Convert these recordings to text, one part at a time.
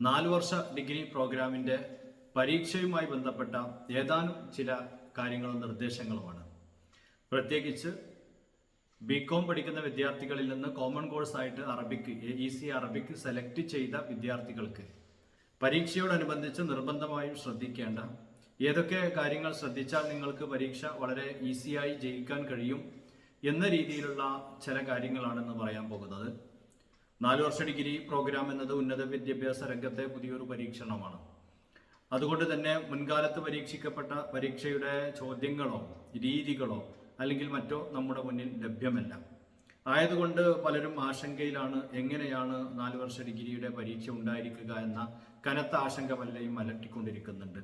നാല് വർഷ ഡിഗ്രി പ്രോഗ്രാമിന്റെ പരീക്ഷയുമായി ബന്ധപ്പെട്ട ഏതാനും ചില കാര്യങ്ങളും നിർദ്ദേശങ്ങളുമാണ്. പ്രത്യേകിച്ച് ബി കോം പഠിക്കുന്ന വിദ്യാർത്ഥികളിൽ നിന്ന് common കോഴ്സായിട്ട് Arabic A E C Arabic select ചെയ്ത വിദ്യാർത്ഥികൾക്ക് പരീക്ഷയോടനുബന്ധിച്ച് നിർബന്ധമായും ശ്രദ്ധിക്കേണ്ട. ഏതൊക്കെ കാര്യങ്ങൾ ശ്രദ്ധിച്ചാൽ നിങ്ങൾക്ക് പരീക്ഷ വളരെ ഈസിയായി ജയിക്കാൻ കഴിയും എന്ന രീതിയിലുള്ള ചില കാര്യങ്ങളാണെന്ന് പറയാൻ പോകുന്നത്. നാല് വർഷ ഡിഗ്രി പ്രോഗ്രാം എന്നത് ഉന്നത വിദ്യാഭ്യാസ രംഗത്തെ പുതിയൊരു പരീക്ഷണമാണ്. അതുകൊണ്ട് തന്നെ മുൻകാലത്ത് പരീക്ഷിക്കപ്പെട്ട പരീക്ഷയുടെ ചോദ്യങ്ങളോ രീതികളോ അല്ലെങ്കിൽ മറ്റോ നമ്മുടെ മുന്നിൽ ലഭ്യമല്ല. ആയതുകൊണ്ട് പലരും ആശങ്കയിലാണ് എങ്ങനെയാണ് നാല് വർഷ ഡിഗ്രിയുടെ പരീക്ഷ ഉണ്ടായിരിക്കുക എന്ന കനത്ത ആശങ്ക പലരെയും അലട്ടിക്കൊണ്ടിരിക്കുന്നുണ്ട്.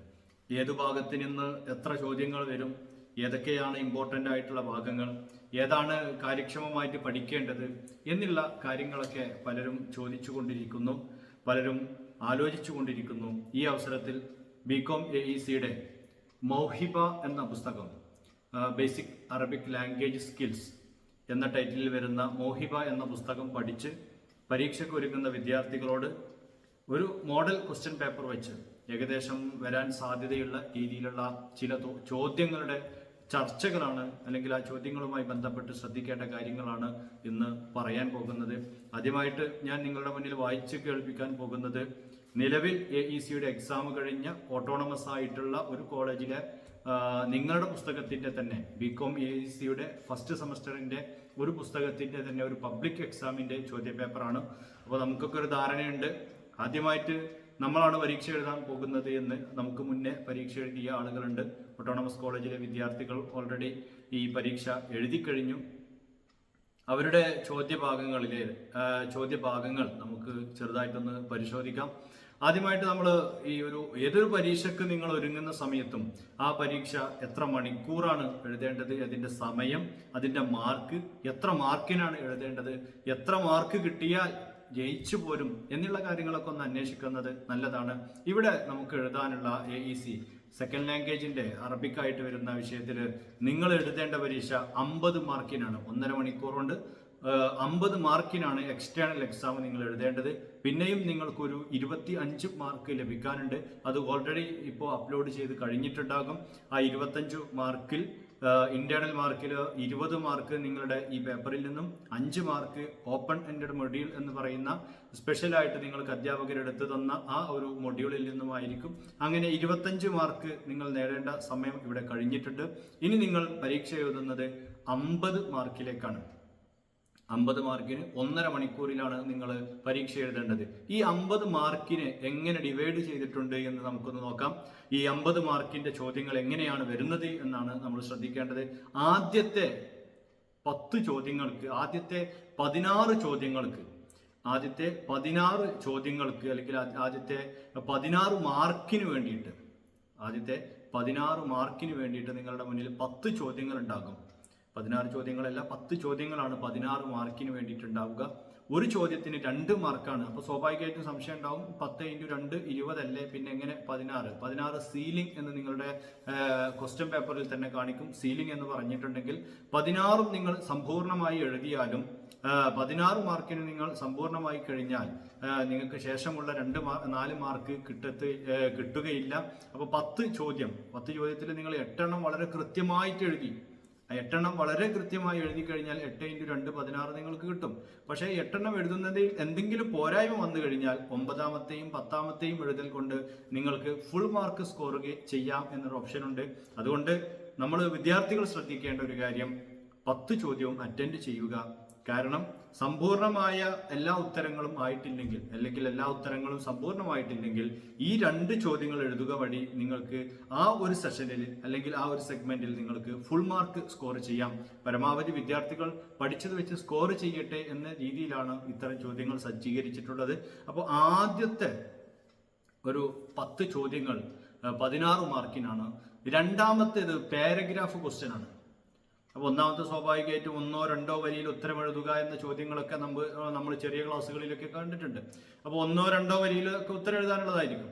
ഏതു ഭാഗത്തു നിന്ന് എത്ര ചോദ്യങ്ങൾ വരും ഏതൊക്കെയാണ് ഇമ്പോർട്ടന്റ് ആയിട്ടുള്ള ഭാഗങ്ങൾ ഏതാണ് കാര്യക്ഷമമായിട്ട് പഠിക്കേണ്ടത് എന്നുള്ള കാര്യങ്ങളൊക്കെ പലരും ചോദിച്ചു കൊണ്ടിരിക്കുന്നു പലരും ആലോചിച്ചു കൊണ്ടിരിക്കുന്നു ഈ അവസരത്തിൽ ബി കോം എ ഇ സിയുടെ മൗഹിബ എന്ന പുസ്തകം ബേസിക് അറബിക് ലാംഗ്വേജ് സ്കിൽസ് എന്ന ടൈറ്റിലിൽ വരുന്ന മോഹിബ എന്ന പുസ്തകം പഠിച്ച് പരീക്ഷയ്ക്ക് ഒരുങ്ങുന്ന വിദ്യാർത്ഥികളോട് ഒരു മോഡൽ ക്വസ്റ്റ്യൻ പേപ്പർ വെച്ച് ഏകദേശം വരാൻ സാധ്യതയുള്ള രീതിയിലുള്ള ചില ചോദ്യങ്ങളുടെ ചർച്ചകളാണ് അല്ലെങ്കിൽ ആ ചോദ്യങ്ങളുമായി ബന്ധപ്പെട്ട് ശ്രദ്ധിക്കേണ്ട കാര്യങ്ങളാണ് ഇന്ന് പറയാൻ പോകുന്നത്. ആദ്യമായിട്ട് ഞാൻ നിങ്ങളുടെ മുന്നിൽ വായിച്ച് കേൾപ്പിക്കാൻ പോകുന്നത് നിലവിൽ എ ഇ സിയുടെ എക്സാം കഴിഞ്ഞ ഓട്ടോണമസ് ആയിട്ടുള്ള ഒരു കോളേജിലെ നിങ്ങളുടെ പുസ്തകത്തിന്റെ തന്നെ ബി കോം എ ഇ സിയുടെ ഫസ്റ്റ് സെമസ്റ്ററിന്റെ ഒരു പുസ്തകത്തിന്റെ തന്നെ ഒരു പബ്ലിക് എക്സാമിന്റെ ചോദ്യപേപ്പറാണ്. അപ്പോൾ നമുക്കൊക്കെ ഒരു ധാരണയുണ്ട്. ആദ്യമായിട്ട് നമ്മളാണ് പരീക്ഷ എഴുതാൻ പോകുന്നത് എന്ന് നമുക്ക് മുന്നേ പരീക്ഷ എഴുതിയ ആളുകളുണ്ട്. ഓട്ടോണമസ് കോളേജിലെ വിദ്യാർത്ഥികൾ ഓൾറെഡി ഈ പരീക്ഷ എഴുതി കഴിഞ്ഞു. അവരുടെ ചോദ്യഭാഗങ്ങളിലെ ചോദ്യഭാഗങ്ങൾ നമുക്ക് ചെറുതായിട്ടൊന്ന് പരിശോധിക്കാം. ആദ്യമായിട്ട് നമ്മൾ ഈ ഒരു ഏതൊരു പരീക്ഷയ്ക്ക് നിങ്ങൾ ഒരുങ്ങുന്ന സമയത്തും ആ പരീക്ഷ എത്ര മണിക്കൂറാണ് എഴുതേണ്ടത് അതിന്റെ സമയം അതിന്റെ മാർക്ക് എത്ര മാർക്കിനാണ് എഴുതേണ്ടത് എത്ര മാർക്ക് കിട്ടിയാൽ ജയിച്ചു പോരും എന്നുള്ള കാര്യങ്ങളൊക്കെ ഒന്ന് അന്വേഷിക്കുന്നത് നല്ലതാണ്. ഇവിടെ നമുക്ക് എഴുതാനുള്ള എ ഇ സി സെക്കൻഡ് ലാംഗ്വേജിന്റെ അറബിക്കായിട്ട് വരുന്ന വിഷയത്തിൽ നിങ്ങൾ എഴുതേണ്ട പരീക്ഷ അമ്പത് മാർക്കിനാണ്. ഒന്നര മണിക്കൂർ അമ്പത് മാർക്കിനാണ് എക്സ്റ്റേണൽ എക്സാം നിങ്ങൾ എഴുതേണ്ടത്. പിന്നെയും നിങ്ങൾക്കൊരു ഇരുപത്തി അഞ്ച് മാർക്ക് ലഭിക്കാനുണ്ട്. അത് ഓൾറെഡി ഇപ്പോൾ അപ്ലോഡ് ചെയ്ത് കഴിഞ്ഞിട്ടുണ്ടാകും. ആ ഇരുപത്തഞ്ച് മാർക്കിൽ ഇന്റേണൽ മാർക്കിൽ ഇരുപത് മാർക്ക് നിങ്ങളുടെ ഈ പേപ്പറിൽ നിന്നും അഞ്ച് മാർക്ക് ഓപ്പൺ എൻഡഡ് മൊഡ്യൂൾ എന്ന് പറയുന്ന സ്പെഷ്യലായിട്ട് നിങ്ങൾക്ക് അധ്യാപകരെടുത്ത് തന്ന ആ ഒരു മൊഡ്യൂളിൽ നിന്നുമായിരിക്കും. അങ്ങനെ ഇരുപത്തഞ്ച് മാർക്ക് നിങ്ങൾ നേടേണ്ട സമയം ഇവിടെ കഴിഞ്ഞിട്ടുണ്ട്. ഇനി നിങ്ങൾ പരീക്ഷ എഴുതുന്നത് അമ്പത് മാർക്കിലേക്കാണ് അമ്പത് മാർക്കിന് ഒന്നര മണിക്കൂറിലാണ് നിങ്ങൾ പരീക്ഷ എഴുതേണ്ടത്. ഈ അമ്പത് മാർക്കിന് എങ്ങനെ ഡിവൈഡ് ചെയ്തിട്ടുണ്ട് എന്ന് നമുക്കൊന്ന് നോക്കാം. ഈ അമ്പത് മാർക്കിന്റെ ചോദ്യങ്ങൾ എങ്ങനെയാണ് വരുന്നത് എന്നാണ് നമ്മൾ ശ്രദ്ധിക്കേണ്ടത്. ആദ്യത്തെ പത്ത് ചോദ്യങ്ങൾക്ക് ആദ്യത്തെ പതിനാറ് ചോദ്യങ്ങൾക്ക് ആദ്യത്തെ പതിനാറ് ചോദ്യങ്ങൾക്ക് അല്ലെങ്കിൽ ആദ്യത്തെ പതിനാറ് മാർക്കിന് വേണ്ടിയിട്ട് ആദ്യത്തെ പതിനാറ് മാർക്കിന് വേണ്ടിയിട്ട് നിങ്ങളുടെ മുന്നിൽ പത്ത് ചോദ്യങ്ങൾ ഉണ്ടാകും. പതിനാറ് ചോദ്യങ്ങളല്ല പത്ത് ചോദ്യങ്ങളാണ് പതിനാറ് മാർക്കിന് വേണ്ടിയിട്ടുണ്ടാവുക. ഒരു ചോദ്യത്തിന് രണ്ട് മാർക്കാണ്. അപ്പോൾ സ്വാഭാവികമായിട്ടും സംശയം ഉണ്ടാവും. പത്ത് ഇന്റു രണ്ട് ഇരുപതല്ലേ? പിന്നെ എങ്ങനെ? പതിനാറ്. പതിനാറ് സീലിംഗ് എന്ന് നിങ്ങളുടെ ക്വസ്റ്റ്യൻ പേപ്പറിൽ തന്നെ കാണിക്കും. സീലിംഗ് എന്ന് പറഞ്ഞിട്ടുണ്ടെങ്കിൽ പതിനാറും നിങ്ങൾ സമ്പൂർണമായി എഴുതിയാലും പതിനാറ് മാർക്കിന് നിങ്ങൾ സമ്പൂർണമായി കഴിഞ്ഞാൽ നിങ്ങൾക്ക് ശേഷമുള്ള രണ്ട് നാല് മാർക്ക് കിട്ടത്ത് കിട്ടുകയില്ല. അപ്പോൾ പത്ത് ചോദ്യം. പത്ത് ചോദ്യത്തിൽ നിങ്ങൾ എട്ടെണ്ണം വളരെ കൃത്യമായിട്ട് എഴുതി. എട്ടെണ്ണം വളരെ കൃത്യമായി എഴുതി കഴിഞ്ഞാൽ എട്ട് ഇന്റു രണ്ട് പതിനാറ് നിങ്ങൾക്ക് കിട്ടും. പക്ഷേ എട്ടെണ്ണം എഴുതുന്നതിൽ എന്തെങ്കിലും പോരായ്മ വന്നു കഴിഞ്ഞാൽ ഒമ്പതാമത്തെയും പത്താമത്തെയും എഴുതൽ കൊണ്ട് നിങ്ങൾക്ക് ഫുൾ മാർക്ക് സ്കോർ ചെയ്യാം എന്നൊരു ഓപ്ഷൻ ഉണ്ട്. അതുകൊണ്ട് നമ്മൾ വിദ്യാർത്ഥികൾ ശ്രദ്ധിക്കേണ്ട ഒരു കാര്യം പത്ത് ചോദ്യവും അറ്റൻഡ് ചെയ്യുക. കാരണം സമ്പൂർണമായ എല്ലാ ഉത്തരങ്ങളും ആയിട്ടില്ലെങ്കിൽ അല്ലെങ്കിൽ എല്ലാ ഉത്തരങ്ങളും സമ്പൂർണമായിട്ടില്ലെങ്കിൽ ഈ രണ്ട് ചോദ്യങ്ങൾ എഴുതുക വഴി നിങ്ങൾക്ക് ആ ഒരു സെഷനിൽ അല്ലെങ്കിൽ ആ ഒരു സെഗ്മെന്റിൽ നിങ്ങൾക്ക് ഫുൾ മാർക്ക് സ്കോർ ചെയ്യാം. പരമാവധി വിദ്യാർത്ഥികൾ പഠിച്ചത് വെച്ച് സ്കോർ ചെയ്യട്ടെ എന്ന രീതിയിലാണ് ഇത്തരം ചോദ്യങ്ങൾ സജ്ജീകരിച്ചിട്ടുള്ളത്. അപ്പോൾ ആദ്യത്തെ ഒരു പത്ത് ചോദ്യങ്ങൾ പതിനാറ് മാർക്കിനാണ് രണ്ടാമത്തേത് പാരഗ്രാഫ് ക്വസ്റ്റ്യൻ ആണ്. അപ്പോൾ ഒന്നാമത്തെ സ്വാഭാവികമായിട്ടും ഒന്നോ രണ്ടോ വരിയിൽ ഉത്തരം എഴുതുക എന്ന ചോദ്യങ്ങളൊക്കെ നമ്മൾ നമ്മൾ ചെറിയ ക്ലാസ്സുകളിലൊക്കെ കണ്ടിട്ടുണ്ട്. അപ്പോൾ ഒന്നോ രണ്ടോ വരിയിലൊക്കെ ഉത്തരം എഴുതാനുള്ളതായിരിക്കും.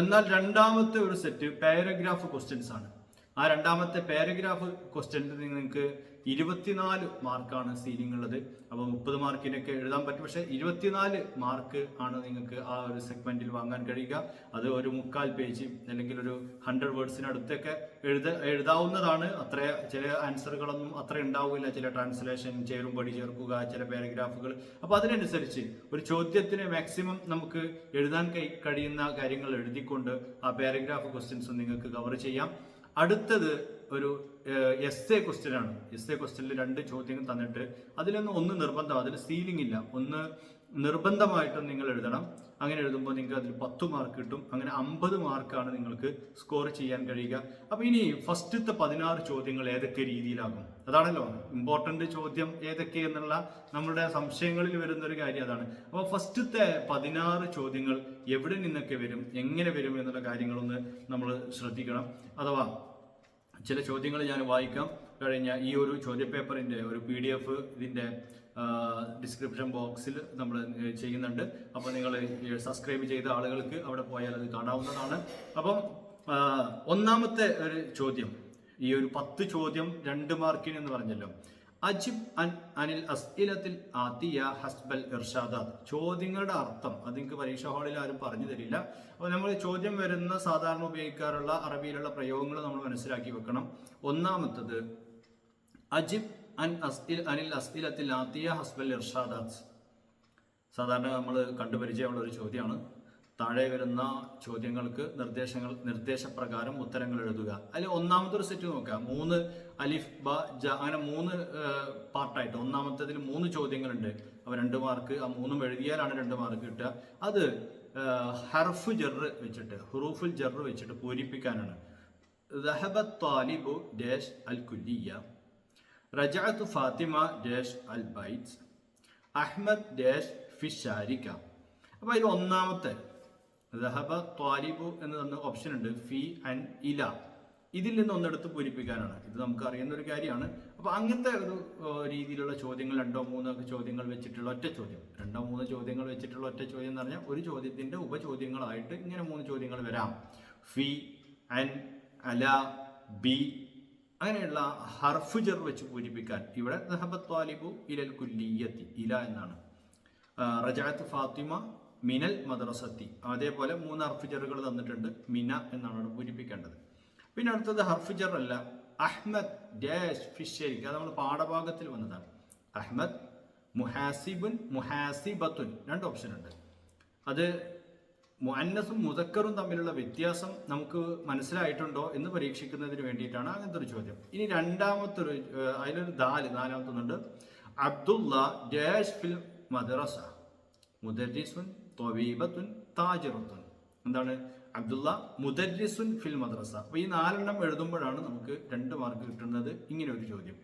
എന്നാൽ രണ്ടാമത്തെ ഒരു സെറ്റ് പാരഗ്രാഫ് ക്വസ്റ്റ്യൻസ് ആണ് ആ രണ്ടാമത്തെ പാരഗ്രാഫ് ക്വസ്റ്റ്യൻ നിങ്ങൾക്ക് ഇരുപത്തിനാല് മാർക്കാണ് സീലിംഗ് ഉള്ളത് അപ്പോൾ മുപ്പത് മാർക്കിനൊക്കെ എഴുതാൻ പറ്റും. പക്ഷേ ഇരുപത്തിനാല് മാർക്ക് ആണ് നിങ്ങൾക്ക് ആ ഒരു സെഗ്മെന്റിൽ വാങ്ങാൻ കഴിയുക. അത് ഒരു മുക്കാൽ പേജ് അല്ലെങ്കിൽ ഒരു ഹൺഡ്രഡ് വേർഡ്സിനടുത്തൊക്കെ എഴുത എഴുതാവുന്നതാണ്. അത്ര ചില ആൻസറുകളൊന്നും അത്ര ഉണ്ടാവില്ല. ചില ട്രാൻസ്ലേഷൻ ചേരുംപടി ചേർക്കുക ചില പാരഗ്രാഫുകൾ അപ്പോൾ അതിനനുസരിച്ച് ഒരു ചോദ്യത്തിന് മാക്സിമം നമുക്ക് എഴുതാൻ കഴിയുന്ന കാര്യങ്ങൾ എഴുതിക്കൊണ്ട് ആ പാരഗ്രാഫ് ക്വസ്റ്റ്യൻസ് നിങ്ങൾക്ക് കവർ ചെയ്യാം. അടുത്തത് ഒരു എസ് എ ക്വസ്റ്റ്യൻ ആണ്. എസ് എ ക്വസ്റ്റ്യനിൽ രണ്ട് ചോദ്യങ്ങൾ തന്നിട്ട് അതിലൊന്നും ഒന്ന് നിർബന്ധം അതിൽ സീലിംഗ് ഇല്ല. ഒന്ന് നിർബന്ധമായിട്ടും നിങ്ങൾ എഴുതണം. അങ്ങനെ എഴുതുമ്പോൾ നിങ്ങൾക്ക് അതിൽ പത്ത് മാർക്ക് കിട്ടും. അങ്ങനെ അമ്പത് മാർക്കാണ് നിങ്ങൾക്ക് സ്കോർ ചെയ്യാൻ കഴിയുക. അപ്പൊ ഇനി ഫസ്റ്റത്തെ പതിനാറ് ചോദ്യങ്ങൾ ഏതൊക്കെ രീതിയിലാകും? അതാണല്ലോ ഇമ്പോർട്ടന്റ് ചോദ്യം ഏതൊക്കെ എന്നുള്ള നമ്മുടെ സംശയങ്ങളിൽ വരുന്ന ഒരു കാര്യം അതാണ്. അപ്പോൾ ഫസ്റ്റത്തെ പതിനാറ് ചോദ്യങ്ങൾ എവിടെ നിന്നൊക്കെ വരും എങ്ങനെ വരും എന്നുള്ള കാര്യങ്ങളൊന്ന് നമ്മൾ ശ്രദ്ധിക്കണം. അഥവാ ചില ചോദ്യങ്ങൾ ഞാൻ വായിക്കാം. കഴിഞ്ഞ ഈ ഒരു ചോദ്യപേപ്പറിന്റെ ഒരു പി ഡി എഫ് ഇതിന്റെ ഡിസ്ക്രിപ്ഷൻ ബോക്സിൽ നമ്മൾ ചെയ്യുന്നുണ്ട്. അപ്പോൾ നിങ്ങൾ സബ്സ്ക്രൈബ് ചെയ്ത ആളുകൾക്ക് അവിടെ പോയാൽ അത് കാണാവുന്നതാണ്. അപ്പം ഒന്നാമത്തെ ഒരു ചോദ്യം. ഈ ഒരു പത്ത് ചോദ്യം രണ്ട് മാർക്കിന് എന്ന് പറഞ്ഞല്ലോ. അജിബ് അനിൽ അസ്ഇലത്തിൽ ആതിയ ഹസ്ബൽ ഇർഷാദ. ചോദ്യങ്ങളുടെ അർത്ഥം അത് നിങ്ങൾക്ക് പരീക്ഷാ ഹാളിൽ ആരും പറഞ്ഞു തരില്ല. അപ്പോൾ നമ്മൾ ചോദ്യം വരുന്ന സാധാരണ ഉപയോഗിക്കാറുള്ള അറബിയിലുള്ള പ്രയോഗങ്ങൾ നമ്മൾ മനസ്സിലാക്കി വെക്കണം. ഒന്നാമത്തത് അജിബ് അൻ അനിൽ ആത്തിയ ഹസ്ബൽ സാധാരണ നമ്മൾ കണ്ടുപരിചയമുള്ള ഒരു ചോദ്യമാണ് താഴെ വരുന്ന ചോദ്യങ്ങൾക്ക് നിർദ്ദേശങ്ങൾ നിർദ്ദേശപ്രകാരം ഉത്തരങ്ങൾ എഴുതുക. അതിൽ ഒന്നാമത്തെ ഒരു സെറ്റ് നോക്കുക. മൂന്ന് അലിഫ് ബ ജ അങ്ങനെ മൂന്ന് പാർട്ടായിട്ട് ഒന്നാമത്തതിൽ മൂന്ന് ചോദ്യങ്ങളുണ്ട്. അപ്പൊ രണ്ട് മാർക്ക് ആ മൂന്നും എഴുതിയാലാണ് രണ്ട് മാർക്ക് കിട്ടുക. അത് ഹർഫു ജർ വെച്ചിട്ട് ഹുറൂഫുൽ ജർ വെച്ചിട്ട് പൂരിപ്പിക്കാനാണ്. ദഹബ താലിബു ഡാഷ് അൽ കുല്ലിയ رجعت فاطمة داش البيت അഹ്മദ് ഡാഷ് ഫിഷാരിക്ക അപ്പോൾ അതിൽ ഒന്നാമത്തെ ദഹബ ത്വാലിബു എന്ന് തന്ന ഓപ്ഷൻ ഉണ്ട് ഫി അൻ ഇല ഇതിൽ നിന്ന് ഒന്നെടുത്ത് പൂരിപ്പിക്കാനാണ് ഇത് നമുക്ക് അറിയുന്ന ഒരു കാര്യമാണ് അപ്പോൾ അങ്ങനത്തെ ഒരു ഏഹ്, രീതിയിലുള്ള ചോദ്യങ്ങൾ രണ്ടോ മൂന്നോ ഒക്കെ ചോദ്യങ്ങൾ വെച്ചിട്ടുള്ള ഒറ്റ ചോദ്യം രണ്ടോ മൂന്നോ ചോദ്യങ്ങൾ വെച്ചിട്ടുള്ള ഒറ്റ ചോദ്യം എന്ന് പറഞ്ഞാൽ ഒരു ചോദ്യത്തിന്റെ ഉപചോദ്യങ്ങളായിട്ട് ഇങ്ങനെ മൂന്ന് ചോദ്യങ്ങൾ വരാം ഫി അൻ അല ബി അങ്ങനെയുള്ള ഹർഫ് ജർ വെച്ച് പൂരിപ്പിക്കാൻ ഇവിടെ താലിബു ഇലൽ കുല്ലിയത്തി ഇല എന്നാണ്. റജാത്ത് ഫാത്തിമ മിനൽ മദ്രസത്തി. അതേപോലെ മൂന്ന് ഹർഫ് ജറുകൾ തന്നിട്ടുണ്ട് മിന എന്നാണ് അവിടെ പൂരിപ്പിക്കേണ്ടത്. പിന്നെ അടുത്തത് ഹർഫ് ജർ അല്ല അഹ്മദ് ഡാഷ് ഫിഷേരി അത് നമ്മൾ പാഠഭാഗത്തിൽ വന്നതാണ്. അഹ്മദ് മുഹാസിബുൻ മുഹാസിബത്തുൻ രണ്ട് ഓപ്ഷൻ ഉണ്ട്. അത് മുഅന്നസും മുതക്കറും തമ്മിലുള്ള വ്യത്യാസം നമുക്ക് മനസ്സിലായിട്ടുണ്ടോ എന്ന് പരീക്ഷിക്കുന്നതിന് വേണ്ടിയിട്ടാണ് അങ്ങനത്തെ ഒരു ചോദ്യം. ഇനി രണ്ടാമത്തെ ഒരു അതിലൊരു ദാൽ നാലാമത്തെ ഒന്നുണ്ട് അബ്ദുള്ള ഡാഷ് ഫിൽ മദ്രസ. മുദരിസുൻ തൊവീബത്തുൻ താജിറത്തുൻ. എന്താണ്? അബ്ദുള്ള മുദരിസുൻ ഫിൽ മദ്രസ. അപ്പോൾ ഈ നാലെണ്ണം എഴുതുമ്പോഴാണ് നമുക്ക് രണ്ട് മാർക്ക് കിട്ടുന്നത് ഇങ്ങനെ ഒരു ചോദ്യം.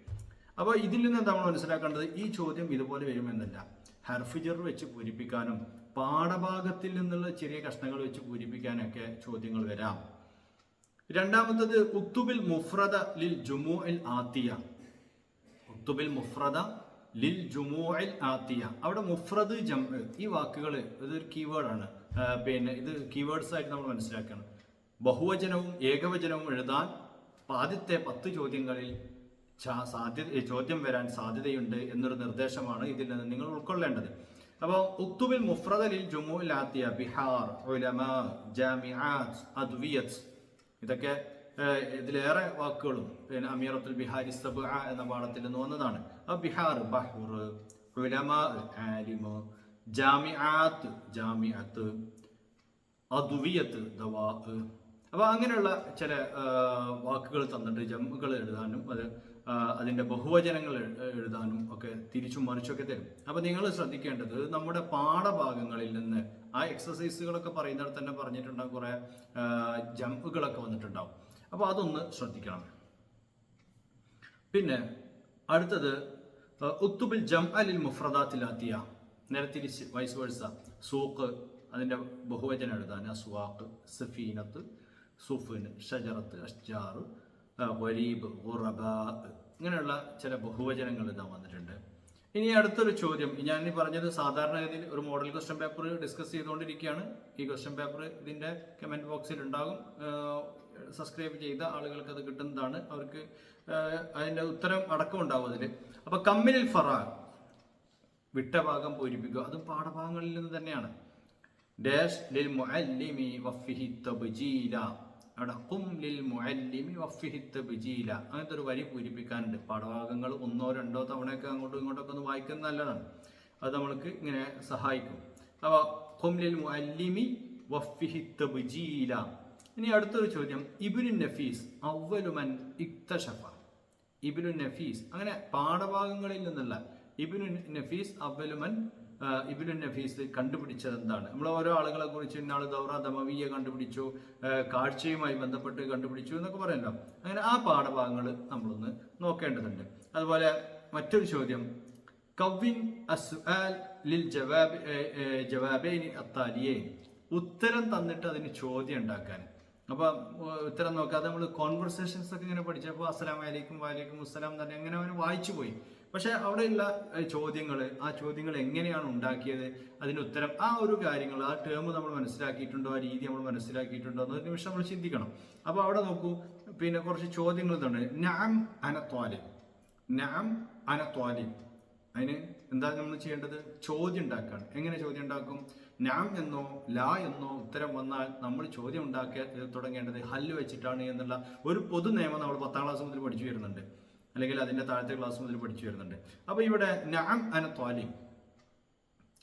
അപ്പോൾ ഇതിൽ നിന്ന് എന്താണ് മനസ്സിലാക്കേണ്ടത്? ഈ ചോദ്യം ഇതുപോലെ വരുമെന്നല്ല. ഹർഫിജർ വെച്ച് പൂരിപ്പിക്കാനും പാഠഭാഗത്തിൽ നിന്നുള്ള ചെറിയ കഷ്ണങ്ങൾ വെച്ച് പൂരിപ്പിക്കാനൊക്കെ ചോദ്യങ്ങൾ വരാം. രണ്ടാമത്തത് ഉത്തുബിൽ മുഫ്രദ ലിൽ ജുമുഇൽ ആത്തിയ. ഉത്തുബിൽ മുഫ്രദ ലിൽ ജുമുഇൽ ആത്തിയ. അവിടെ മുഫ്രദ് ജം ഈ വാക്കുകൾ ഇതൊരു കീവേഡാണ് പിന്നെ ഇത് കീവേഡ്സ് ആയിട്ട് നമ്മൾ മനസ്സിലാക്കണം. ബഹുവചനവും ഏകവചനവും എഴുതാൻ ആദ്യത്തെ പത്ത് ചോദ്യങ്ങളിൽ സാധ്യത ചോദ്യം വരാൻ സാധ്യതയുണ്ട് എന്നൊരു നിർദ്ദേശമാണ് ഇതിൽ നിന്ന് നിങ്ങൾ ഉൾക്കൊള്ളേണ്ടത്. അപ്പോൾ ഉക്തുബിൽ മുഫ്രദലിൽ ജുമുലാത്തിയ ബിഹാർ ഉലമാ അദ്വിയത്ത് ഇതൊക്കെ ഇതിലേറെ വാക്കുകളും പിന്നെ അമീറത്തുൽ ബിഹാരി സബ് എന്ന പാഠത്തിൽ നിന്ന് വന്നതാണ്. ബിഹാർ ബഹ്ർ ഉലമാ ജാമിഅത്ത് അദ്വിയത്ത് ദവാ അപ്പോൾ അങ്ങനെയുള്ള ചില വാക്കുകൾ തന്നിട്ട് ജമ്മുകൾ എഴുതാനും അത് അതിന്റെ ബഹുവചനങ്ങൾ എഴുതാനും ഒക്കെ തിരിച്ചും മറിച്ചൊക്കെ തരും. അപ്പോൾ നിങ്ങൾ ശ്രദ്ധിക്കേണ്ടത് നമ്മുടെ പാഠഭാഗങ്ങളിൽ നിന്ന് ആ എക്സസൈസുകളൊക്കെ പറയുന്നിടത്ത് തന്നെ പറഞ്ഞിട്ടുണ്ടാകും കുറേ ജമ്പുകളൊക്കെ വന്നിട്ടുണ്ടാവും. അപ്പോൾ അതൊന്ന് ശ്രദ്ധിക്കണം. പിന്നെ അടുത്തത് ഉത്തുബിൽ ജം അലിൽ മുഫ്രദാത്തിലാത്തിയ. നിരത്തിരിച്ച് തിരിച്ച് വൈസ് വേഴ്സ സൂക്ക് അതിന്റെ ബഹുവചനം എഴുതാൻ. സുവാക്ക് സഫീനത്ത് സുഫിൻ ഷജറത്ത് അഷ്ജാർ വരീബ് ഉറബ ഇങ്ങനെയുള്ള ചില ബഹുവചനങ്ങൾ ഇതാ വന്നിട്ടുണ്ട്. ഇനി അടുത്തൊരു ചോദ്യം. ഞാൻ ഈ പറഞ്ഞത് സാധാരണഗതിയിൽ ഒരു മോഡൽ ക്വസ്റ്റ്യൻ പേപ്പർ ഡിസ്കസ് ചെയ്തുകൊണ്ടിരിക്കുകയാണ്. ഈ ക്വസ്റ്റ്യൻ പേപ്പർ ഇതിന്റെ കമന്റ് ബോക്സിൽ ഉണ്ടാകും. സബ്സ്ക്രൈബ് ചെയ്ത ആളുകൾക്ക് അത് കിട്ടുന്നതാണ്. അവർക്ക് അതിന്റെ ഉത്തരം അടക്കം ഉണ്ടാവും അതിൽ അപ്പോൾ കമ്മിനിൽ ഫറാ വിട്ട ഭാഗം പൂരിപ്പിക്കുക. അതും പാഠഭാഗങ്ങളിൽ നിന്ന് തന്നെയാണ്. ഡാഷ് ലിൽ മുഅല്ലിമി വഫിഹി തബ്ജീല. അവിടെ മുഅല്ലിമി അങ്ങനത്തെ ഒരു വരി പൂരിപ്പിക്കാനുണ്ട്. പാഠഭാഗങ്ങൾ ഒന്നോ രണ്ടോ തവണയൊക്കെ അങ്ങോട്ടും ഇങ്ങോട്ടൊക്കെ ഒന്ന് വായിക്കുന്നത് നല്ലതാണ്. അത് നമ്മൾക്ക് ഇങ്ങനെ സഹായിക്കും. അപ്പോൾ കുംലിൽ മുഅല്ലിമി വഫിഹി തബ്ജീല ഇനി അടുത്തൊരു ചോദ്യം. ഇബ്നു നഫീസ് അവലുമൻ ഇക്തഷഫ ഇബിനു നഫീസ്. അങ്ങനെ പാഠഭാഗങ്ങളിൽ നിന്നല്ല. ഇബിനു നഫീസ് അവലുമൻ ഇബിനു നഫീസ് കണ്ടുപിടിച്ചത് എന്താണ്? നമ്മൾ ഓരോ ആളുകളെ കുറിച്ച് ഇന്നാൾ ദൗറ ദമവിയെ കണ്ടുപിടിച്ചു കാഴ്ചയുമായി ബന്ധപ്പെട്ട് കണ്ടുപിടിച്ചു എന്നൊക്കെ പറയല്ലോ അങ്ങനെ ആ പാഠഭാഗങ്ങൾ നമ്മളൊന്ന് നോക്കേണ്ടതുണ്ട്. അതുപോലെ മറ്റൊരു ചോദ്യം. കവിൻ ലിൽ ജവാബ് ജവാബേനി അത്താലിയെ ഉത്തരം തന്നിട്ട് അതിന് ചോദ്യം ഉണ്ടാക്കാൻ. അപ്പൊ ഉത്തരം നോക്കാതെ നമ്മൾ കോൺവെർസേഷൻസ് ഒക്കെ ഇങ്ങനെ പഠിച്ചപ്പോൾ അസ്സലാം വലൈക്കും വലൈക്കും അസ്സലാം തന്നെ അങ്ങനെ അവന് വായിച്ചു പോയി. പക്ഷെ അവിടെയുള്ള ചോദ്യങ്ങൾ ആ ചോദ്യങ്ങൾ എങ്ങനെയാണ് ഉണ്ടാക്കിയത്? അതിന് ഉത്തരം ആ ഒരു കാര്യങ്ങൾ ആ ടേം നമ്മൾ മനസ്സിലാക്കിയിട്ടുണ്ടോ? ആ രീതി നമ്മൾ മനസ്സിലാക്കിയിട്ടുണ്ടോ? എന്നൊരു നിമിഷം നമ്മൾ ചിന്തിക്കണം. അപ്പോൾ അവിടെ നോക്കൂ പിന്നെ കുറച്ച് ചോദ്യങ്ങൾ തന്നെ നാം അനത്വാലി നാം അനത്വാലി അതിന് എന്താ നമ്മൾ ചെയ്യേണ്ടത്? ചോദ്യം ഉണ്ടാക്കുകയാണ് എങ്ങനെ ചോദ്യം ഉണ്ടാക്കും? നാം എന്നോ ലാ എന്നോ ഉത്തരം വന്നാൽ നമ്മൾ ചോദ്യം ഉണ്ടാക്കിയ തുടങ്ങേണ്ടത് ഹല്ല് വെച്ചിട്ടാണ് എന്നുള്ള ഒരു പൊതു നിയമം നമ്മൾ പത്താം ക്ലാസ് മുതൽ പഠിച്ചു വരുന്നുണ്ട്. അല്ലെങ്കിൽ അതിന്റെ താഴത്തെ ക്ലാസ് മുതൽ പഠിച്ചു വരുന്നുണ്ട്. അപ്പോൾ ഇവിടെ നാം അന ത്വാലിം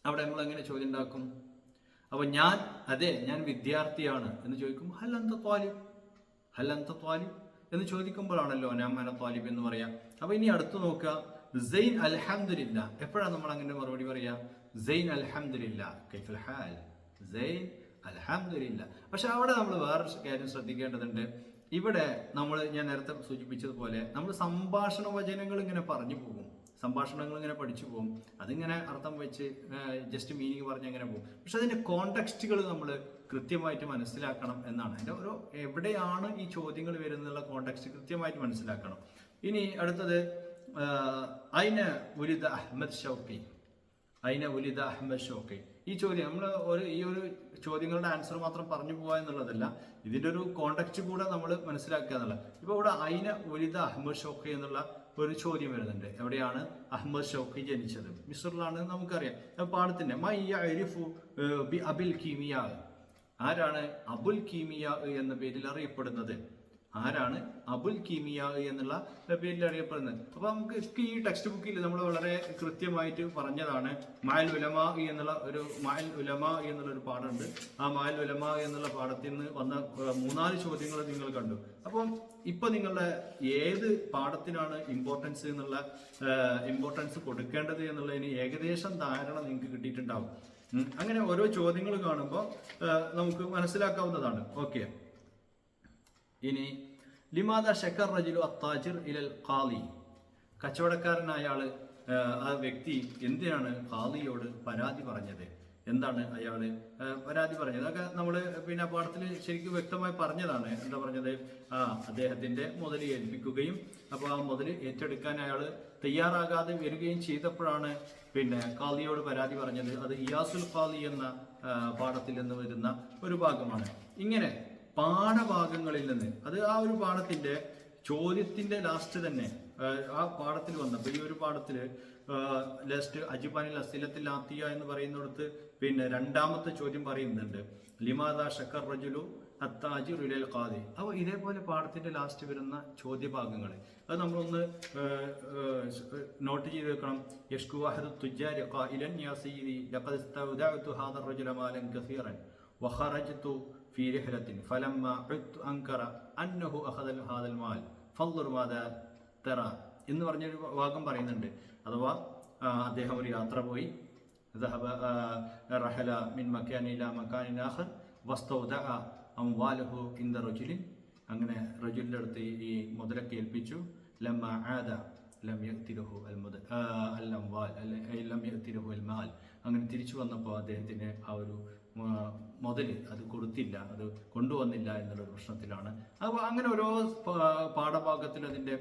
അവിടെ നമ്മൾ എങ്ങനെ ചോദ്യം ഉണ്ടാക്കും? അപ്പോൾ ഞാൻ അതെ ഞാൻ വിദ്യാർത്ഥിയാണ് എന്ന് ചോദിക്കും ഹൽ ഹല്ലന്ത ത്വാലിം? അന്ത ത്വാലിം? എന്ന് ചോദിക്കുമ്പോഴാണല്ലോ ഞാൻ അന ത്വാലിബ് എന്ന് പറയാം. അപ്പോൾ ഇനി അടുത്ത് നോക്കുക സെയിൻ അൽഹംദുലില്ല എപ്പോഴാണ് നമ്മൾ അങ്ങനെ മറുപടി പറയുക സെയിൻ അൽഹംദുലില്ല കൈഫുൽ ഹാൽ. സെയ്ൻ അൽഹംദുലില്ല പക്ഷെ അവിടെ നമ്മൾ വേറെ കാര്യം ശ്രദ്ധിക്കേണ്ടതുണ്ട്. ഇവിടെ നമ്മൾ ഞാൻ നേരത്തെ സൂചിപ്പിച്ചതുപോലെ നമ്മൾ സംഭാഷണ വചനങ്ങൾ ഇങ്ങനെ പറഞ്ഞു പോകും. സംഭാഷണങ്ങൾ ഇങ്ങനെ പഠിച്ചു പോകും. അതിങ്ങനെ അർത്ഥം വെച്ച് ജസ്റ്റ് മീനിങ് പറഞ്ഞ് അങ്ങനെ പോകും. പക്ഷെ അതിന്റെ കോണ്ടെക്സ്റ്റുകൾ നമ്മൾ കൃത്യമായിട്ട് മനസ്സിലാക്കണം എന്നാണ്. അതിന്റെ ഓരോ എവിടെയാണ് ഈ ചോദ്യങ്ങൾ വരുന്നുള്ള കോണ്ടെക്സ്റ്റ് കൃത്യമായിട്ട് മനസ്സിലാക്കണം. ഇനി അടുത്തത് അയിന ഉലിദ അഹമ്മദ് ഷൗക്കി. അയിന ഉലിദ അഹമ്മദ് ഷോക്കി. ഈ ചോദ്യം നമ്മൾ ഒരു ഈ ഒരു ചോദ്യങ്ങളുടെ ആൻസർ മാത്രം പറഞ്ഞു പോവുക എന്നുള്ളതല്ല ഇതിന്റെ ഒരു കോണ്ടക്സ്റ്റ് കൂടെ നമ്മൾ മനസ്സിലാക്കുക എന്നുള്ള ഇപ്പൊ ഇവിടെ അയിന ഒലിത അഹമ്മദ് ഷോഖി എന്നുള്ള ഒരു ചോദ്യം വരുന്നുണ്ട്. എവിടെയാണ് അഹമ്മദ് ഷോഖി ജനിച്ചത്? മിസ്റിലാണ് നമുക്കറിയാം. പാടത്തിന്റെ മയ്യ അരിഫു ബി അബിൽ കീമിയ. ആരാണ് അബുൽ കീമിയ എന്ന പേരിൽ അറിയപ്പെടുന്നത്? ആരാണ്? അബുൽ കീമിയ എന്നുള്ള പേരിൽ അറിയപ്പെടുന്നത്. അപ്പൊ നമുക്ക് ഈ ടെക്സ്റ്റ് ബുക്കിൽ നമ്മൾ വളരെ കൃത്യമായിട്ട് പറഞ്ഞതാണ് മായൽ ഉലമ എന്നുള്ള ഒരു മായൽ ഉലമ എന്നുള്ള ഒരു പാഠമുണ്ട്. ആ മായൽ ഉലമ എന്നുള്ള പാഠത്തിൽ നിന്ന് വന്ന മൂന്നാൽ ചോദ്യങ്ങൾ നിങ്ങൾ കണ്ടു. അപ്പം ഇപ്പൊ നിങ്ങളുടെ ഏത് പാഠത്തിനാണ് ഇമ്പോർട്ടൻസ് എന്നുള്ള ഇമ്പോർട്ടൻസ് കൊടുക്കേണ്ടത് എന്നുള്ളതിന് ഏകദേശം ധാരണ നിങ്ങൾക്ക് കിട്ടിയിട്ടുണ്ടാവും. അങ്ങനെ ഓരോ ചോദ്യങ്ങൾ കാണുമ്പോൾ നമുക്ക് മനസ്സിലാക്കാവുന്നതാണ്. ഓക്കെ. ഇനി ലിമാദ ഷക്കർ റജിലു അത്താജിർ ഇലൽ ഖാലി? കച്ചവടക്കാരനായ ആൾ ആ, വ്യക്തി എന്തിനാണ് ഖാലിയോട് പരാതി പറഞ്ഞത്? എന്താണ് അയാൾ പരാതി പറഞ്ഞത്? അതൊക്കെ നമ്മൾ പിന്നെ പാഠത്തിൽ ശരിക്കും വ്യക്തമായി പറഞ്ഞതാണ്. എന്താ പറഞ്ഞത്? ആ അദ്ദേഹത്തിന്റെ മുതൽ ഏൽപ്പിക്കുകയും അപ്പോൾ ആ മുതൽ ഏറ്റെടുക്കാൻ അയാൾ തയ്യാറാകാതെ വരികയും ചെയ്തപ്പോഴാണ് പിന്നെ ഖാലിയോട് പരാതി പറഞ്ഞത്. അത് ഇയാസുൽ ഖാലി എന്ന പാഠത്തിൽ നിന്ന് വരുന്ന ഒരു ഭാഗമാണ്. ഇങ്ങനെ പാഠഭാഗങ്ങളിൽ നിന്ന് അത് ആ ഒരു പാഠത്തിന്റെ ചോദ്യത്തിന്റെ ലാസ്റ്റ് തന്നെ ആ പാഠത്തിൽ വന്നപ്പോൾ ഈ ഒരു പാഠത്തിൽ ലാസ്റ്റ് അജിബാനിൽ അസിലത്തിൽ ആത്തിയ എന്ന് പറയുന്നിടത്ത് പിന്നെ രണ്ടാമത്തെ ചോദ്യം പറയുന്നുണ്ട്. ലിമാദ ഷക്കർ റജുലു അത്താജി റുലൽ ഖാദി. അപ്പോൾ ഇതേപോലെ പാഠത്തിന്റെ ലാസ്റ്റ് വരുന്ന ചോദ്യഭാഗങ്ങൾ അത് നമ്മളൊന്ന് നോട്ട് ചെയ്ത് വെക്കണം. യഷ്കു അഹദ് തുജാരി ഖായിലൻ ലഖദ് ഹാദർ റജുല മാലൻ കസീറൻ വഖറജ്തു في رحلة فلما عدت أنكر أنه أخذ هذا المال فانظر ماذا ترى എന്ന് പറഞ്ഞൊരു ഭാഗം പറയുന്നുണ്ട് അഥവാ ആ, അദ്ദേഹം ഒരു യാത്ര പോയി ذهب آه، رحل من مكان إلى مكان آخر واستودع أمواله عند رجل അങ്ങനെ റജുലിൻ്റെ അടുത്ത് ഈ- ഈ മുതലൊക്കെ ഏൽപ്പിച്ചു ലമ്മ ആദ ലം യത്തിലുഹു അൽ മുദ അൽ അംവാൽ അല്ലെ ലം യത്തിലുഹു അൽ മാൽ അങ്ങനെ തിരിച്ചു വന്നപ്പോൾ അദ്ദേഹത്തിന് ആ ഒരു മുതൽ അത് കൊടുത്തില്ല അത് കൊണ്ടുവന്നില്ല എന്നുള്ളൊരു പ്രശ്നത്തിലാണ്. അപ്പോൾ അങ്ങനെ ഓരോ പാഠഭാഗത്തിൽ അതിന്റെ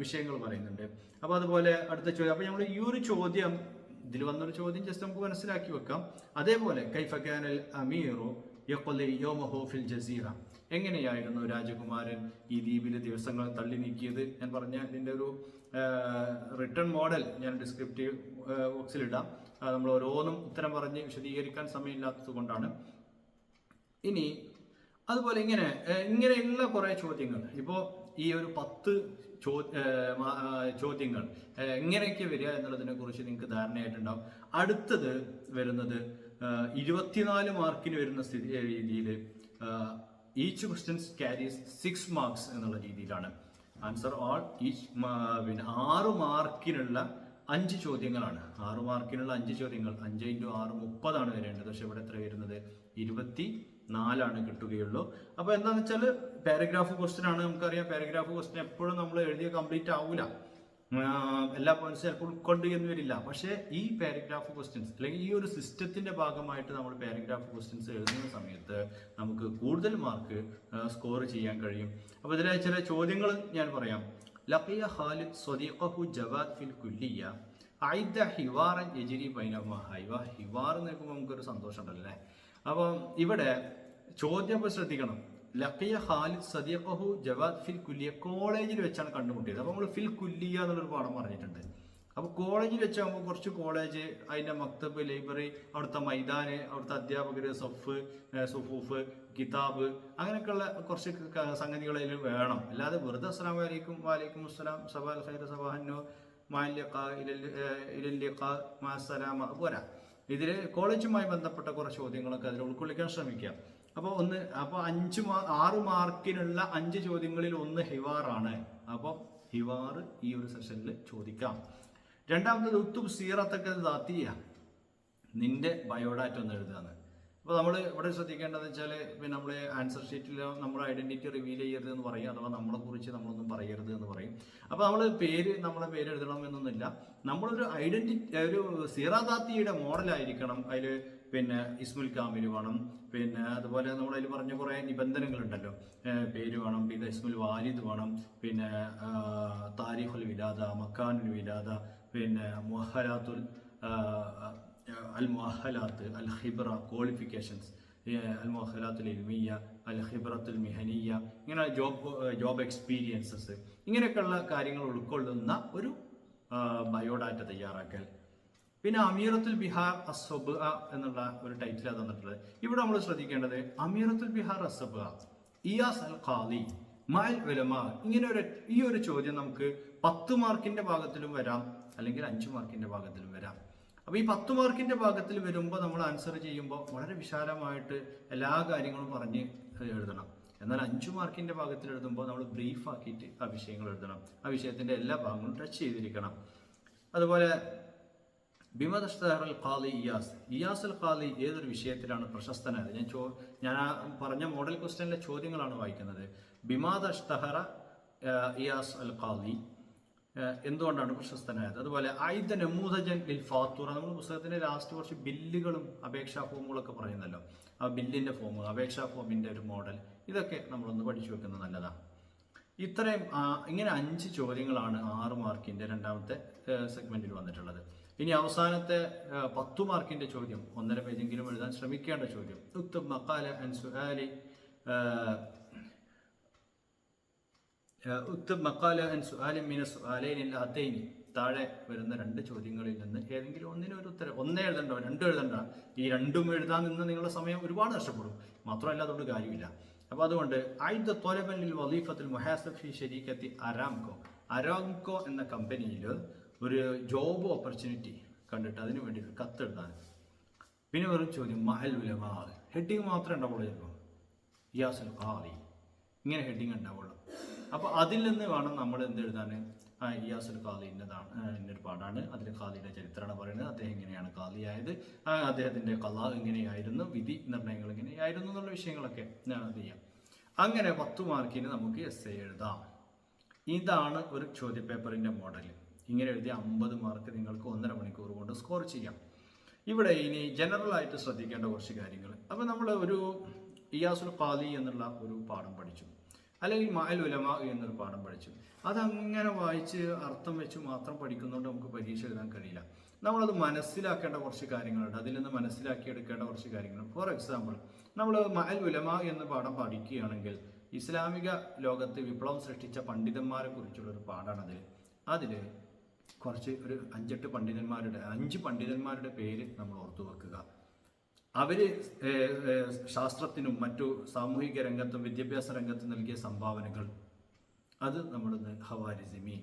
വിഷയങ്ങൾ പറയുന്നുണ്ട്. അപ്പോൾ അതുപോലെ അടുത്ത ചോദ്യം. അപ്പോൾ നമ്മൾ ഈ ഒരു ചോദ്യം ഇതിൽ വന്നൊരു ചോദ്യം ജസ്റ്റ് നമുക്ക് മനസ്സിലാക്കി വെക്കാം. അതേപോലെ കൈഫക്കാനൽ അമീറു യഖ്ലി യൗമഹു ഫിൽ ജസീറ. എങ്ങനെയായിരുന്നു രാജകുമാരൻ ഈ ദ്വീപിലെ ദിവസങ്ങൾ തള്ളി നീക്കിയത്? ഞാൻ പറഞ്ഞ ഇതിന്റെ ഒരു റിട്ടേൺ മോഡൽ ഞാൻ ഡിസ്ക്രിപ്റ്റീവ് അത് നമ്മൾ ഓരോന്നും ഉത്തരം പറഞ്ഞ് വിശദീകരിക്കാൻ സമയമില്ലാത്തത് കൊണ്ടാണ്. ഇനി അതുപോലെ ഇങ്ങനെ ഇങ്ങനെയുള്ള കുറേ ചോദ്യങ്ങൾ. ഇപ്പോൾ ഈ ഒരു പത്ത് ചോ ചോദ്യങ്ങൾ എങ്ങനെയൊക്കെ വരിക എന്നുള്ളതിനെ കുറിച്ച് നിങ്ങൾക്ക് ധാരണയായിട്ടുണ്ടാവും. അടുത്തത് വരുന്നത് ഇരുപത്തിനാല് മാർക്കിന് വരുന്ന സ്ഥിതി രീതിയിൽ each questions carries six marks എന്നുള്ള രീതിയിലാണ്. ആൻസർ ഓൾ ഈച്ച് പിന്നെ ആറ് മാർക്കിനുള്ള അഞ്ച് ചോദ്യങ്ങളാണ്. ആറ് മാർക്കിനുള്ള അഞ്ച് ചോദ്യങ്ങൾ. അഞ്ച് ഇന്റു ആറ് മുപ്പതാണ് വരേണ്ടത്. പക്ഷെ ഇവിടെ എത്ര വരുന്നത്? ഇരുപത്തി നാലാണ് കിട്ടുകയുള്ളൂ. അപ്പോൾ എന്താണെന്ന് വെച്ചാൽ പാരഗ്രാഫ് ക്വസ്റ്റ്യൻ ആണ് നമുക്കറിയാം. പാരഗ്രാഫ് ക്വസ്റ്റ്യൻ എപ്പോഴും നമ്മൾ എഴുതിയ കംപ്ലീറ്റ് ആവില്ല എല്ലാ പോയിന്റ്സും ചിലപ്പോൾ ഉൾക്കൊണ്ട് എന്ന് വരില്ല. പക്ഷേ ഈ പാരഗ്രാഫ് ക്വസ്റ്റ്യൻസ് അല്ലെങ്കിൽ ഈ ഒരു സിസ്റ്റത്തിന്റെ ഭാഗമായിട്ട് നമ്മൾ പാരഗ്രാഫ് ക്വസ്റ്റ്യൻസ് എഴുതുന്ന സമയത്ത് നമുക്ക് കൂടുതൽ മാർക്ക് സ്കോർ ചെയ്യാൻ കഴിയും. അപ്പോൾ ഇതിലെ ചില ചോദ്യങ്ങൾ ഞാൻ പറയാം. ലഖിയ ഖാലിദ് സ്വദീഖഹു ജവാദ് ഫിൽ കുല്ലിയ. ഐദ ഹിവാറൻ യജിരി ബൈനഹുമ. ഹൈവ ഹിവാർ എന്ന് കേൾക്കുമ്പോൾ നമുക്കൊരു സന്തോഷം ഉണ്ടല്ലേ അപ്പം ഇവിടെ ചോദ്യം അപ്പോൾ ശ്രദ്ധിക്കണം. ലഖിയ ഖാലിദ് സദിയഖഹു ജവാദ് ഫിൽ കുല്ലിയ കോളേജിൽ വെച്ചാണ് കണ്ടുമുട്ടിയത്. അപ്പോൾ നമ്മൾ ഫിൽ കുല്ലിയ എന്നുള്ളൊരു പാഠം പറഞ്ഞിട്ടുണ്ട്. അപ്പോൾ കോളേജിൽ വെച്ചാകുമ്പോൾ കുറച്ച് കോളേജ് അതിന്റെ മക്തബ് ലൈബ്രറി അവിടുത്തെ മൈതാന് അവിടുത്തെ അധ്യാപകർ സഫ് സുഫൂഫ് കിതാബ് അങ്ങനെയൊക്കെയുള്ള കുറച്ച് ക- വേണം. അല്ലാതെ വെറുതെ അസ്സലാം വലൈക്കും വാലൈക്കും അസ്സലാം സബാൽ ഖൈർ സബാഹന്നോ മാസലാമ പോരാ. ഇതിൽ കോളേജുമായി ബന്ധപ്പെട്ട കുറച്ച് ചോദ്യങ്ങളൊക്കെ അതിൽ ഉൾക്കൊള്ളിക്കാൻ ശ്രമിക്കുക അപ്പോൾ ഒന്ന് അപ്പോൾ അഞ്ച് മാ ആറ് മാർക്കിനുള്ള അഞ്ച് ചോദ്യങ്ങളിൽ ഒന്ന് ഹിവാറാണ്. അപ്പോൾ ഹിവാർ ഈ ഒരു സെഷനിൽ ചോദിക്കാം. രണ്ടാമത്തത് ഉത്തുബ് സീറത്തൊക്കെ ദാത്തിയ. നിന്റെ ബയോഡാറ്റ ഒന്ന് എഴുതുകയാണ് അപ്പോൾ നമ്മൾ ഇവിടെ ശ്രദ്ധിക്കേണ്ടത് വെച്ചാൽ പിന്നെ നമ്മൾ ആൻസർ ഷീറ്റിൽ നമ്മുടെ ഐഡന്റിറ്റി റിവീൽ ചെയ്യരുത് എന്ന് പറയും അഥവാ നമ്മളെ കുറിച്ച് നമ്മളൊന്നും പറയരുത് എന്ന് പറയും. അപ്പോൾ നമ്മൾ പേര് നമ്മളെ പേര് എഴുതണം എന്നൊന്നുമില്ല നമ്മളൊരു ഐഡന്റിറ്റി ഒരു സീറാദാത്തിയുടെ മോഡലായിരിക്കണം അതിൽ പിന്നെ ഇസ്മുൽ കാമിൽ വേണം. പിന്നെ അതുപോലെ നമ്മൾ അതിൽ പറഞ്ഞ കുറേ നിബന്ധനകളുണ്ടല്ലോ. പേര് വേണം പിന്നെ ഇസ്മുൽ വാലിദ് വേണം പിന്നെ താരിഖുൽ വിലാദ മക്കാനുൽ വിലാദ പിന്നെ മുഹലാത്തുൽ അൽ മുഹലാത്ത് അൽ ഹിബ്ര ക്വാളിഫിക്കേഷൻസ് അൽ മുഹലാത്തുൽ ഇൽമിയ അൽ ഹിബ്രത്തുൽ മിഹനിയ ഇങ്ങനെ ജോബ് ജോബ് എക്സ്പീരിയൻസസ് ഇങ്ങനെയൊക്കെയുള്ള കാര്യങ്ങൾ ഉൾക്കൊള്ളുന്ന ഒരു ബയോഡാറ്റ തയ്യാറാക്കൽ. പിന്നെ അമീറത്തുൽ ബിഹാർ അസബ് എന്നുള്ള ഒരു ടൈറ്റിലാണ് തന്നിട്ടുള്ളത് ഇവിടെ നമ്മൾ ശ്രദ്ധിക്കേണ്ടത് അമീറത്തുൽ ബിഹാർ അസബ് ഇയാസ് അൽ ഖാലി മൽ ഉലമ ഇങ്ങനെ ഒരു ഈ ഒരു ചോദ്യം നമുക്ക് പത്ത് മാർക്കിന്റെ ഭാഗത്തിലും വരാം. അല്ലെങ്കിൽ അഞ്ച് മാർക്കിന്റെ ഭാഗത്തിലും വരാം. അപ്പോൾ ഈ പത്ത് മാർക്കിന്റെ ഭാഗത്തിൽ വരുമ്പോൾ നമ്മൾ ആൻസർ ചെയ്യുമ്പോൾ വളരെ വിശാലമായിട്ട് എല്ലാ കാര്യങ്ങളും പറഞ്ഞ് എഴുതണം. എന്നാൽ അഞ്ച് മാർക്കിന്റെ ഭാഗത്തിൽ എഴുതുമ്പോൾ നമ്മൾ ബ്രീഫ് ആക്കിയിട്ട് ആ വിഷയങ്ങൾ എഴുതണം. ആ വിഷയത്തിന്റെ എല്ലാ ഭാഗങ്ങളും ടച്ച് ചെയ്തിരിക്കണം. അതുപോലെ ബിമദസ്തഹർ അൽ ഖാലി ഇയാസ്. ഇയാസ് അൽ ഖാലി ഏതൊരു വിഷയത്തിലാണ് പ്രശസ്തനായത്? ഞാൻ ചോ ഞാൻ ആ പറഞ്ഞ മോഡൽ ക്വസ്റ്റ്യനിലെ ചോദ്യങ്ങളാണ് വായിക്കുന്നത്. ബിമാദ് അഷ്തഹറ ഇയാസ് അൽ ഖാലി എന്തുകൊണ്ടാണ് പ്രശസ്തനായത്? അതുപോലെ ഐദ നമൂദജൻ ലിൽ ഫാത്തൂറ നമ്മൾ പുസ്തകത്തിന്റെ ലാസ്റ്റ് കുറച്ച് ബില്ലുകളും അപേക്ഷാ ഫോമുകളൊക്കെ പറയുന്നല്ലോ. ആ ബില്ലിന്റെ ഫോം അപേക്ഷാ ഫോമിന്റെ ഒരു മോഡൽ ഇതൊക്കെ നമ്മളൊന്ന് പഠിച്ചു വെക്കുന്നത് നല്ലതാണ് ഇത്രയും ഇങ്ങനെ അഞ്ച് ചോദ്യങ്ങളാണ് ആറ് മാർക്കിന്റെ രണ്ടാമത്തെ സെഗ്മെന്റിൽ വന്നിട്ടുള്ളത്. ഇനി അവസാനത്തെ പത്തു മാർക്കിന്റെ ചോദ്യം ഒന്നര പേജെങ്കിലും എഴുതാൻ ശ്രമിക്കേണ്ട ചോദ്യം. ഉക്തബ് മക്കാല അൻ ഉക്തബ് മക്കാല അൻ സുഹാലി മീന സുഹാലൈൻ അത്തൈനി താഴെ വരുന്ന രണ്ട് ചോദ്യങ്ങളിൽ നിന്ന് ഏതെങ്കിലും ഒന്നിനും ഒരു ഉത്തരം ഒന്നേ എഴുതണ്ടോ രണ്ടും എഴുതണ്ട. ഈ രണ്ടും എഴുതാൻ നിന്ന് നിങ്ങളുടെ സമയം ഒരുപാട് നഷ്ടപ്പെടും. മാത്രമല്ല അതുകൊണ്ട് കാര്യമില്ല. അപ്പോൾ അതുകൊണ്ട് ആയുധ തോലബലിൽ വലീഫത്തിൽ മൊഹാസഫി ഷെരീഖത്തി അരാംകോ. അരാംകോ എന്ന കമ്പനിയിൽ ഒരു ജോബ് ഓപ്പർച്യൂണിറ്റി കണ്ടിട്ട് അതിന് വേണ്ടിയിട്ട് കത്തെഴുതാൻ പിന്നെ വെറും ചോദ്യം മഹൽ ഉലമാ. ഹെഡിങ് മാത്രമേ ഉണ്ടാവുള്ളൂ ചിലപ്പോൾ ഇയാസുൽ ഖാലി ഇങ്ങനെ ഹെഡിങ് ഉണ്ടാവുള്ളൂ. അപ്പോൾ അതിൽ നിന്ന് വേണം നമ്മൾ എന്ത് എഴുതാൻ? ഇയാസുൽ ഖാലി ഇന്നതാണ് ആ, ഇന്നൊരു പാടാണ് അതിൽ ഖാലിയുടെ ചരിത്രമാണ് പറയുന്നത്. അദ്ദേഹം എങ്ങനെയാണ് ഖാലിയായത്. ആയത് അദ്ദേഹത്തിന്റെ കല എങ്ങനെയായിരുന്നു വിധി നിർണയങ്ങൾ എങ്ങനെയായിരുന്നു എന്നുള്ള വിഷയങ്ങളൊക്കെ അത് ചെയ്യാം. അങ്ങനെ പത്ത് മാർക്കിന് നമുക്ക് എസ് എ എഴുതാം. ഇതാണ് ഒരു ചോദ്യപേപ്പറിന്റെ മോഡൽ ഇങ്ങനെ എഴുതിയ അമ്പത് മാർക്ക് നിങ്ങൾക്ക് ഒന്നര മണിക്കൂർ കൊണ്ട് സ്കോർ ചെയ്യാം. ഇവിടെ ഇനി ജനറൽ ആയിട്ട് ശ്രദ്ധിക്കേണ്ട കുറച്ച് കാര്യങ്ങൾ. അപ്പോൾ നമ്മൾ ഒരു ഇയാസുൽ ഖാലി എന്നുള്ള ഒരു പാഠം പഠിച്ചു. അല്ലെങ്കിൽ മാൽ ഉലമ എന്നൊരു പാഠം പഠിച്ചു. അതങ്ങനെ വായിച്ച് അർത്ഥം വെച്ച് മാത്രം പഠിക്കുന്നതുകൊണ്ട് നമുക്ക് പരീക്ഷ എഴുതാൻ കഴിയില്ല. നമ്മളത് മനസ്സിലാക്കേണ്ട കുറച്ച് കാര്യങ്ങളുണ്ട്. അതിൽ നിന്ന് മനസ്സിലാക്കിയെടുക്കേണ്ട കുറച്ച് കാര്യങ്ങളുണ്ട്. ഫോർ എക്സാമ്പിൾ നമ്മൾ മഹൽ ഉലമ എന്ന പാഠം പഠിക്കുകയാണെങ്കിൽ ഇസ്ലാമിക ലോകത്ത് വിപ്ലവം സൃഷ്ടിച്ച പണ്ഡിതന്മാരെ കുറിച്ചുള്ള ഒരു പാഠാണതിൽ അതിൽ. കുറച്ച് ഒരു അഞ്ചെട്ട് പണ്ഡിതന്മാരുടെ അഞ്ച് പണ്ഡിതന്മാരുടെ പേര് നമ്മൾ ഓർത്തു വെക്കുക ഏർ, ശാസ്ത്രത്തിനും മറ്റു സാമൂഹിക രംഗത്തും വിദ്യാഭ്യാസ രംഗത്തും നൽകിയ സംഭാവനകൾ. അത് നമ്മുടെ ഹവാരിസിമി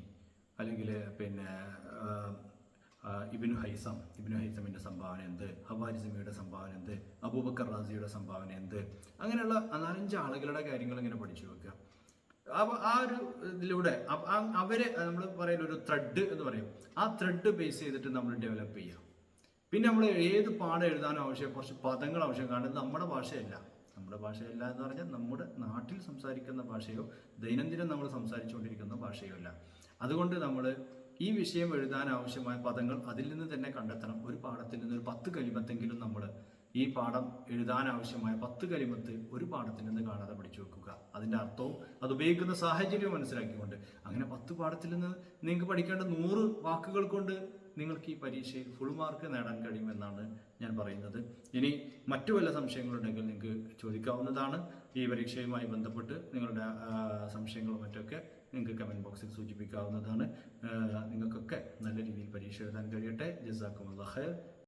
അല്ലെങ്കിൽ പിന്നെ ഇബിനു ഹൈസം ഇബിനു ഹൈസമിന്റെ സംഭാവന എന്ത്? ഹവാരിസിമിയുടെ സംഭാവന എന്ത്? അബൂബക്കർ റാസിയുടെ സംഭാവന എന്ത്? അങ്ങനെയുള്ള നാലഞ്ച് ആളുകളുടെ കാര്യങ്ങൾ ഇങ്ങനെ പഠിച്ചു വെക്കുക. ആ ഒരു ഇതിലൂടെ അവരെ നമ്മൾ പറയുന്ന ഒരു ത്രെഡ് എന്ന് പറയും. ആ ത്രെഡ് ബേസ് ചെയ്തിട്ട് നമ്മൾ ഡെവലപ്പ് ചെയ്യാം പിന്നെ നമ്മൾ ഏത് പാഠം എഴുതാനും ആവശ്യം കുറച്ച് പദങ്ങൾ ആവശ്യം കാരണം നമ്മുടെ ഭാഷയല്ല. നമ്മുടെ ഭാഷയല്ല എന്ന് പറഞ്ഞാൽ നമ്മുടെ നാട്ടിൽ സംസാരിക്കുന്ന ഭാഷയോ ദൈനംദിനം നമ്മൾ സംസാരിച്ചുകൊണ്ടിരിക്കുന്ന ഭാഷയോ അല്ല. അതുകൊണ്ട് നമ്മൾ ഈ വിഷയം എഴുതാൻ ആവശ്യമായ പദങ്ങൾ അതിൽ നിന്ന് തന്നെ കണ്ടെത്തണം. ഒരു പാഠത്തിൽ നിന്ന് ഒരു പത്ത് കലിമത്തെങ്കിലും നമ്മൾ ഈ പാഠം എഴുതാൻ ആവശ്യമായ പത്ത് കലിമത്ത് ഒരു പാഠത്തിൽ നിന്ന് കാണാതെ പഠിച്ചു വെക്കുക. അതിന്റെ അർത്ഥവും അത് ഉപയോഗിക്കുന്ന സാഹചര്യവും മനസ്സിലാക്കിക്കൊണ്ട്. അങ്ങനെ പത്ത് പാഠത്തിൽ നിന്ന് നിങ്ങൾക്ക് പഠിക്കേണ്ട നൂറ് വാക്കുകൾ കൊണ്ട് നിങ്ങൾക്ക് ഈ പരീക്ഷയിൽ ഫുൾ മാർക്ക് നേടാൻ കഴിയുമെന്നാണ് ഞാൻ പറയുന്നത്. ഇനി മറ്റു വല്ല സംശയങ്ങളുണ്ടെങ്കിൽ നിങ്ങൾക്ക് ചോദിക്കാവുന്നതാണ്. ഈ പരീക്ഷയുമായി ബന്ധപ്പെട്ട് നിങ്ങളുടെ സംശയങ്ങളും മറ്റൊക്കെ നിങ്ങൾക്ക് കമന്റ് ബോക്സിൽ സൂചിപ്പിക്കാവുന്നതാണ്. നിങ്ങൾക്കൊക്കെ നല്ല രീതിയിൽ പരീക്ഷ എഴുതാൻ കഴിയട്ടെ. ജസാക്കും ഖൈർ.